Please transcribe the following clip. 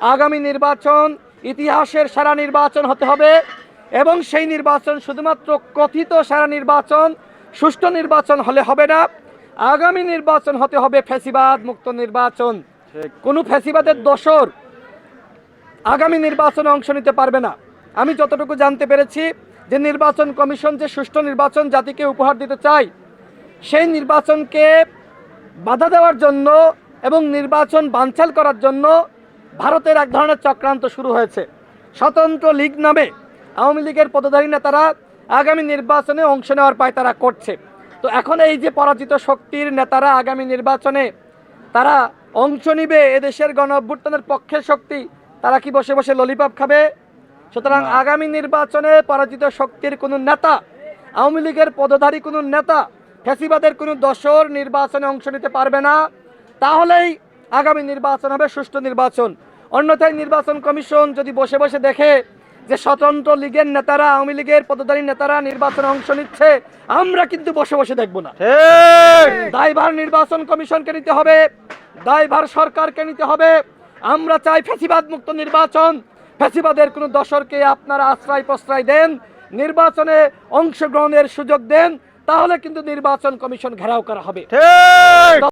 আগামী নির্বাচন ইতিহাসের সারা নির্বাচন হতে হবে এবং সেই নির্বাচন শুধুমাত্র কথিত সারা নির্বাচন সুষ্ঠু নির্বাচন হলে হবে না। আগামী নির্বাচন হতে হবে ফ্যাসিবাদ মুক্ত নির্বাচন। কোনো ফ্যাসিবাদের দোসর আগামী নির্বাচনে অংশ নিতে পারবে না। আমি যতটুকু জানতে পেরেছি যে নির্বাচন কমিশন যে সুষ্ঠু নির্বাচন জাতিকে উপহার দিতে চায় সেই নির্বাচনকে বাধা দেওয়ার জন্য এবং নির্বাচন বানচাল করার জন্য ভারতের এক ধরনের চক্রান্ত শুরু হয়েছে। স্বতন্ত্র লীগ নামে আওয়ামী লীগের পদধারী নেতারা আগামী নির্বাচনে অংশ নেওয়ার পায় তারা করছে। তো এখন এই যে পরাজিত শক্তির নেতারা আগামী নির্বাচনে তারা অংশ নিবে এদেশের গণ অভ্যুত্থানের পক্ষের শক্তি তারা কি বসে বসে ললিপপ খাবে? সুতরাং আগামী নির্বাচনে পরাজিত শক্তির কোনো নেতা আওয়ামী লীগের পদধারী কোনো নেতা ফ্যাসিবাদের কোনো দশর নির্বাচনে অংশ নিতে পারবে না। তাহলেই আগামী নির্বাচন হবে সুষ্ঠু নির্বাচন। অন্যথায় নির্বাচন কমিশন যদি বসে বসে দেখে যে স্বতন্ত্র লীগের নেতারা আওয়ামী লীগের পদধারী নেতারা নির্বাচনে অংশ নিচ্ছে আমরা কিন্তু বসে বসে দেখব না। দায়ভার নির্বাচন কমিশনকে নিতে হবে দায়ভার সরকারকে নিতে হবে। আমরা চাই ফ্যাসিবাদ মুক্ত নির্বাচন। ফ্যাসিবাদের কোনো দশরকে আপনারা আশ্রয় প্রশ্রয় দেন নির্বাচনে অংশগ্রহণের সুযোগ দেন তাহলে কিন্তু নির্বাচন কমিশন ঘেরাও করা হবে।